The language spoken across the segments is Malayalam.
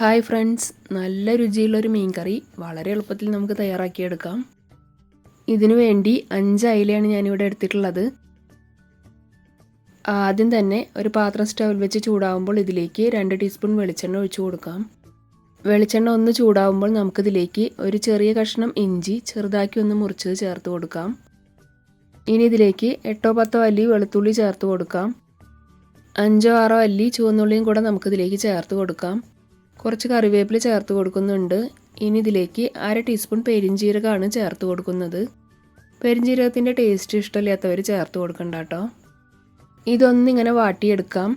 Hi friends. നല്ല രുചിയുള്ളൊരു മീൻ കറി വളരെ എളുപ്പത്തിൽ നമുക്ക് തയ്യാറാക്കിയെടുക്കാം. ഇതിനു വേണ്ടി അഞ്ച് അയിലയാണ് ഞാനിവിടെ എടുത്തിട്ടുള്ളത്. ആദ്യം തന്നെ ഒരു പാത്രം സ്റ്റൗവിൽ വെച്ച് ചൂടാവുമ്പോൾ ഇതിലേക്ക് രണ്ട് ടീസ്പൂൺ വെളിച്ചെണ്ണ ഒഴിച്ചു കൊടുക്കാം. വെളിച്ചെണ്ണ ഒന്ന് ചൂടാവുമ്പോൾ നമുക്കിതിലേക്ക് ഒരു ചെറിയ കഷ്ണം ഇഞ്ചി ചെറുതാക്കി ഒന്ന് മുറിച്ചത് ചേർത്ത് കൊടുക്കാം. ഇനി ഇതിലേക്ക് എട്ടോ പത്തോ അല്ലി വെളുത്തുള്ളി ചേർത്ത് കൊടുക്കാം. അഞ്ചോ ആറോ അല്ലി ചുവന്നുള്ളിയും കൂടെ നമുക്കിതിലേക്ക് ചേർത്ത് കൊടുക്കാം. കുറച്ച് കറിവേപ്പില ചേർത്ത് കൊടുക്കുന്നുണ്ട്. ഇനി ഇതിലേക്ക് അര ടീസ്പൂൺ പെരിഞ്ചീരകമാണ് ചേർത്ത് കൊടുക്കുന്നത്. പെരിഞ്ചീരകത്തിന്റെ ടേസ്റ്റ് ഇഷ്ടമില്ലാത്തവർ ചേർത്ത് കൊടുക്കണ്ട കേട്ടോ. ഇതൊന്നിങ്ങനെ വാട്ടിയെടുക്കാം.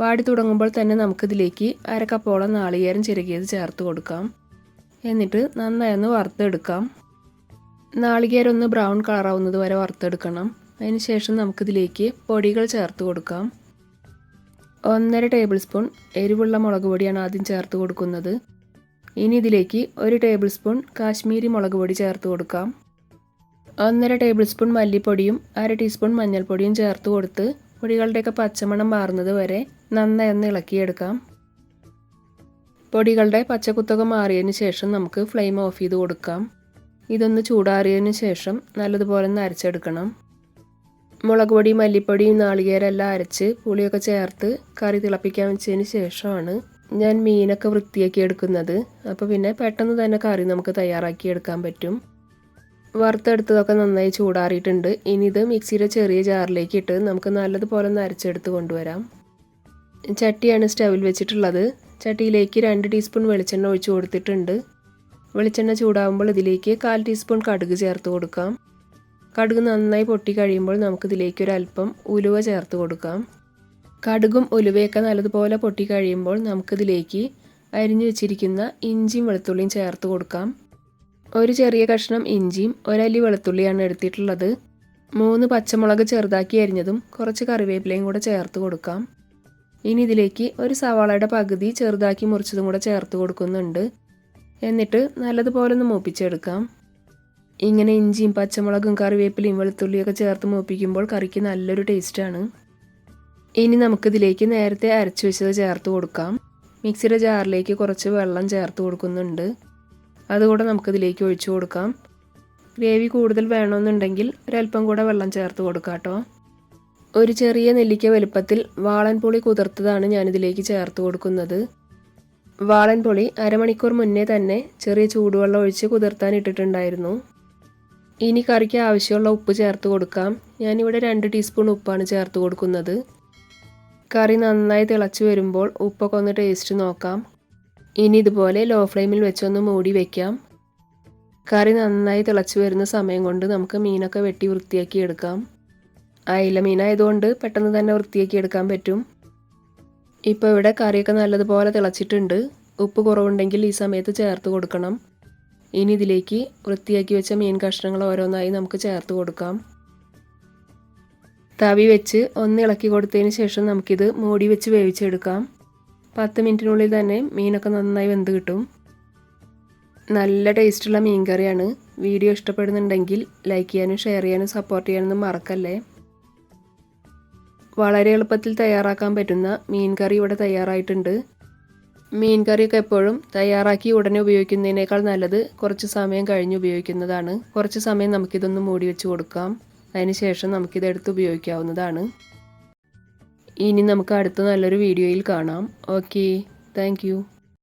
വാടി തുടങ്ങുമ്പോൾ തന്നെ നമുക്കിതിലേക്ക് അരക്കപ്പോളം കപ്പോളം നാളികേരം ചിരകിയത് ചേർത്ത് കൊടുക്കാം. എന്നിട്ട് നന്നായി ഒന്ന് വറുത്തെടുക്കാം. നാളികേരം ഒന്ന് ബ്രൗൺ കളറാവുന്നത് വരെ വറുത്തെടുക്കണം. അതിനുശേഷം നമുക്കിതിലേക്ക് പൊടികൾ ചേർത്ത് കൊടുക്കാം. ഒന്നര ടേബിൾ സ്പൂൺ എരിവുള്ള മുളക് പൊടിയാണ് ആദ്യം ചേർത്ത് കൊടുക്കുന്നത്. ഇനി ഇതിലേക്ക് ഒരു ടേബിൾ സ്പൂൺ കാശ്മീരി മുളക് പൊടി ചേർത്ത് കൊടുക്കാം. ഒന്നര ടേബിൾ സ്പൂൺ മല്ലിപ്പൊടിയും അര ടീസ്പൂൺ മഞ്ഞൾപ്പൊടിയും ചേർത്ത് കൊടുത്ത് പൊടികളുടെയൊക്കെ പച്ചമണം മാറുന്നത് വരെ നന്നായി ഒന്ന് ഇളക്കിയെടുക്കാം. പൊടികളുടെ പച്ചക്കുത്തൊക്കെ മാറിയതിന് ശേഷം നമുക്ക് ഫ്ലെയിം ഓഫ് ചെയ്ത് കൊടുക്കാം. ഇതൊന്ന് ചൂടാറിയതിന് ശേഷം നല്ലതുപോലെ ഒന്ന് അരച്ചെടുക്കണം. മുളക് പൊടി മല്ലിപ്പൊടിയും നാളികേരെല്ലാം അരച്ച് പുളിയൊക്കെ ചേർത്ത് കറി തിളപ്പിക്കാൻ വെച്ചതിന് ശേഷമാണ് ഞാൻ മീനൊക്കെ വൃത്തിയാക്കി എടുക്കുന്നത്. അപ്പോൾ പിന്നെ പെട്ടെന്ന് തന്നെ കറി നമുക്ക് തയ്യാറാക്കി എടുക്കാൻ പറ്റും. വറുത്തെടുത്തതൊക്കെ നന്നായി ചൂടാറിയിട്ടുണ്ട്. ഇനി ഇത് മിക്സിയുടെ ചെറിയ ജാറിലേക്ക് ഇട്ട് നമുക്ക് നല്ലതുപോലെ ഒന്ന് അരച്ചെടുത്ത് കൊണ്ടുവരാം. ചട്ടിയാണ് സ്റ്റവിൽ വെച്ചിട്ടുള്ളത്. ചട്ടിയിലേക്ക് രണ്ട് ടീസ്പൂൺ വെളിച്ചെണ്ണ ഒഴിച്ചു കൊടുത്തിട്ടുണ്ട്. വെളിച്ചെണ്ണ ചൂടാകുമ്പോൾ ഇതിലേക്ക് കാൽ ടീസ്പൂൺ കടുക് ചേർത്ത് കൊടുക്കാം. കടുക് നന്നായി പൊട്ടി കഴിയുമ്പോൾ നമുക്കിതിലേക്ക് ഒരു അല്പം ഉലുവ ചേർത്ത് കൊടുക്കാം. കടുകും ഉലുവയൊക്കെ നല്ലതുപോലെ പൊട്ടി കഴിയുമ്പോൾ നമുക്കിതിലേക്ക് അരിഞ്ഞു വെച്ചിരിക്കുന്ന ഇഞ്ചിയും വെളുത്തുള്ളിയും ചേർത്ത് കൊടുക്കാം. ഒരു ചെറിയ കഷ്ണം ഇഞ്ചിയും ഒരല്ലി വെളുത്തുള്ളിയാണ് എടുത്തിട്ടുള്ളത്. മൂന്ന് പച്ചമുളക് ചെറുതാക്കി അരിഞ്ഞതും കുറച്ച് കറിവേപ്പിലയും കൂടെ ചേർത്ത് കൊടുക്കാം. ഇനി ഇതിലേക്ക് ഒരു സവാളയുടെ പകുതി ചെറുതാക്കി മുറിച്ചതും കൂടെ ചേർത്ത് കൊടുക്കുന്നുണ്ട്. എന്നിട്ട് നല്ലതുപോലെ ഒന്ന് മൂപ്പിച്ചെടുക്കാം. ഇങ്ങനെ ഇഞ്ചിയും പച്ചമുളകും കറിവേപ്പിലയും വെളുത്തുള്ളിയൊക്കെ ചേർത്ത് മൂപ്പിക്കുമ്പോൾ കറിക്ക് നല്ലൊരു ടേസ്റ്റാണ്. ഇനി നമുക്കിതിലേക്ക് നേരത്തെ അരച്ചു വെച്ചത് ചേർത്ത് കൊടുക്കാം. മിക്സിയുടെ ജാറിലേക്ക് കുറച്ച് വെള്ളം ചേർത്ത് കൊടുക്കുന്നുണ്ട്. അതുകൂടെ നമുക്കിതിലേക്ക് ഒഴിച്ചു കൊടുക്കാം. ഗ്രേവി കൂടുതൽ വേണമെന്നുണ്ടെങ്കിൽ ഒരല്പം കൂടെ വെള്ളം ചേർത്ത് കൊടുക്കാം കേട്ടോ. ഒരു ചെറിയ നെല്ലിക്ക വലുപ്പത്തിൽ വാളൻപുളി കുതിർത്തതാണ് ഞാനിതിലേക്ക് ചേർത്ത് കൊടുക്കുന്നത്. വാളൻപുളി അരമണിക്കൂർ മുന്നേ തന്നെ ചെറിയ ചൂടുവെള്ളം ഒഴിച്ച് കുതിർത്താൻ ഇട്ടിട്ടുണ്ടായിരുന്നു. ഇനി കറിക്ക് ആവശ്യമുള്ള ഉപ്പ് ചേർത്ത് കൊടുക്കാം. ഞാനിവിടെ രണ്ട് ടീസ്പൂൺ ഉപ്പാണ് ചേർത്ത് കൊടുക്കുന്നത്. കറി നന്നായി തിളച്ച് വരുമ്പോൾ ഉപ്പൊക്കെ ഒന്ന് ടേസ്റ്റ് നോക്കാം. ഇനി ഇതുപോലെ ലോ ഫ്ലെയിമിൽ വെച്ചൊന്ന് മൂടി വയ്ക്കാം കറി നന്നായി തിളച്ച് വരുന്ന സമയം കൊണ്ട് നമുക്ക് മീനൊക്കെ വെട്ടി വൃത്തിയാക്കി എടുക്കാം. അയില മീനായതുകൊണ്ട് പെട്ടെന്ന് തന്നെ വൃത്തിയാക്കി എടുക്കാൻ പറ്റും. ഇപ്പോൾ ഇവിടെ കറിയൊക്കെ നല്ലതുപോലെ തിളച്ചിട്ടുണ്ട്. ഉപ്പ് കുറവുണ്ടെങ്കിൽ ഈ സമയത്ത് ചേർത്ത് കൊടുക്കണം. ഇനി ഇതിലേക്ക് വൃത്തിയാക്കി വെച്ച മീൻ കഷ്ണങ്ങൾ ഓരോന്നായി നമുക്ക് ചേർത്ത് കൊടുക്കാം. തവി വെച്ച് ഒന്ന് ഇളക്കി കൊടുത്തതിന് ശേഷം നമുക്കിത് മൂടി വെച്ച് വേവിച്ചെടുക്കാം. പത്ത് മിനിറ്റിനുള്ളിൽ തന്നെ മീനൊക്കെ നന്നായി വെന്ത് കിട്ടും. നല്ല ടേസ്റ്റുള്ള മീൻ കറിയാണ്. വീഡിയോ ഇഷ്ടപ്പെടുന്നുണ്ടെങ്കിൽ ലൈക്ക് ചെയ്യാനും ഷെയർ ചെയ്യാനും സപ്പോർട്ട് ചെയ്യാനൊന്നും മറക്കല്ലേ? വളരെ എളുപ്പത്തിൽ തയ്യാറാക്കാൻ പറ്റുന്ന മീൻ കറി ഇവിടെ തയ്യാറായിട്ടുണ്ട്. മീൻ എപ്പോഴും തയ്യാറാക്കി ഉടനെ ഉപയോഗിക്കുന്നതിനേക്കാൾ നല്ലത് കുറച്ച് സമയം കഴിഞ്ഞ് ഉപയോഗിക്കുന്നതാണ്. കുറച്ച് സമയം നമുക്കിതൊന്ന് മൂടി വെച്ച് കൊടുക്കാം. അതിനുശേഷം നമുക്കിതെടുത്ത് ഉപയോഗിക്കാവുന്നതാണ്. ഇനി നമുക്ക് അടുത്ത നല്ലൊരു വീഡിയോയിൽ കാണാം. ഓക്കെ. താങ്ക്